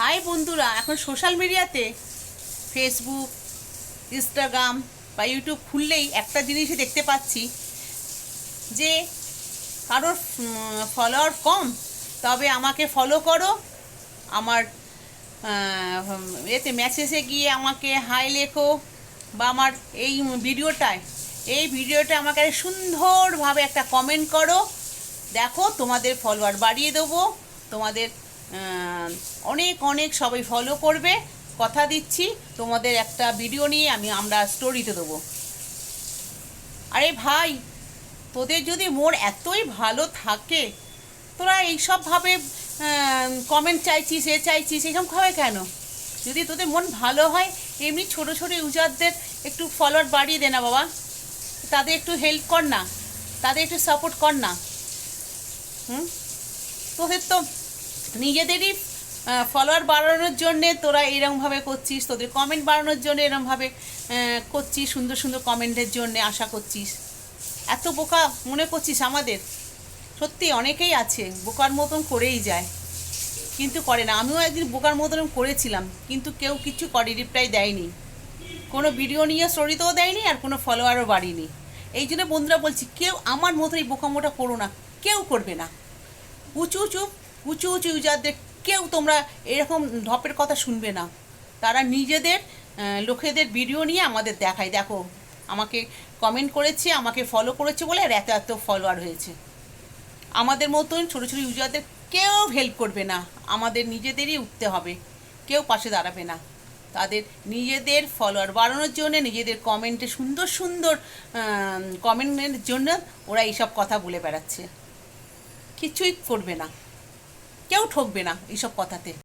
High বন্ধুরা, এখন social মিডিয়াতে ফেসবুক ইনস্টাগ্রাম বা ইউটিউব খুললেই একটা জিনিসই দেখতে পাচ্ছি যে কারোর ফলোয়ার কম, তবে আমাকে ফলো করো। আমার এতে মেসেজে গিয়ে আমাকে হাই লেখো বা আমার এই ভিডিওটায়, এই ভিডিওটা আমাকে সুন্দরভাবে একটা কমেন্ট করো। দেখো তোমাদের ফলোয়ার বাড়িয়ে দেবো, তোমাদের অনেক অনেক সবাই ফলো করবে। কথা দিচ্ছি, তোমাদের একটা ভিডিও নিয়ে আমি আমরা স্টোরিতে দেবো। আরে ভাই, তোদের যদি মোর এতই ভালো থাকে, তোরা এইসবভাবে কমেন্ট চাইছিস, এ চাইছিস খাবে কেন? যদি তোদের মন ভালো হয়, এমনি ছোট ছোট ইউজারদের একটু ফলোয়ার বাড়িয়ে দে না বাবা। তাদের একটু হেল্প কর না, তাদের একটু সাপোর্ট কর না। হুম? তোদের তো নিজেদেরই ফলোয়ার বাড়ানোর জন্যে তোরা এরমভাবে করছিস, তোদের কমেন্ট বাড়ানোর জন্য এরমভাবে করছিস, সুন্দর সুন্দর কমেন্টের জন্য আশা করছিস। এত বোকা মনে করছিস আমাদের? সত্যি অনেকেই আছে, বোকার মতন করেই যায়। কিন্তু করে না, আমিও একদিন বোকার মতন করেছিলাম, কিন্তু কেউ কিছু করে রিপ্লাই দেয়নি। কোনো ভিডিও নিয়ে স্টোরিতেও দেয়নি, আর কোনো ফলোয়ারও বাড়িনি। এই জন্য বন্ধুরা বলছি, কেউ আমার মতো এই বোকামোটা করো না, কেউ করবে না। উঁচু উঁচু উঁচু উঁচু ইউজারদের কেউ তোমরা এরকম ঢপের কথা শুনবে না। তারা নিজেদের লোকেদের ভিডিও নিয়ে আমাদের দেখায়। দেখো, আমাকে কমেন্ট করেছে, আমাকে ফলো করেছে বলে আর এত এত ফলোয়ার হয়েছে। আমাদের মতন ছোটো ছোটো ইউজারদের কেউ হেল্প করবে না। আমাদের নিজেদেরই উঠতে হবে। কেউ পাশে দাঁড়াবে না। তাদের নিজেদের ফলোয়ার বাড়ানোর জন্য, নিজেদের কমেন্টে সুন্দর সুন্দর কমেন্টের জন্য ওরা এইসব কথা বলে বেড়াচ্ছে। কিছুই করবে না। কেউ ঠকবে না এইসব কথাতে।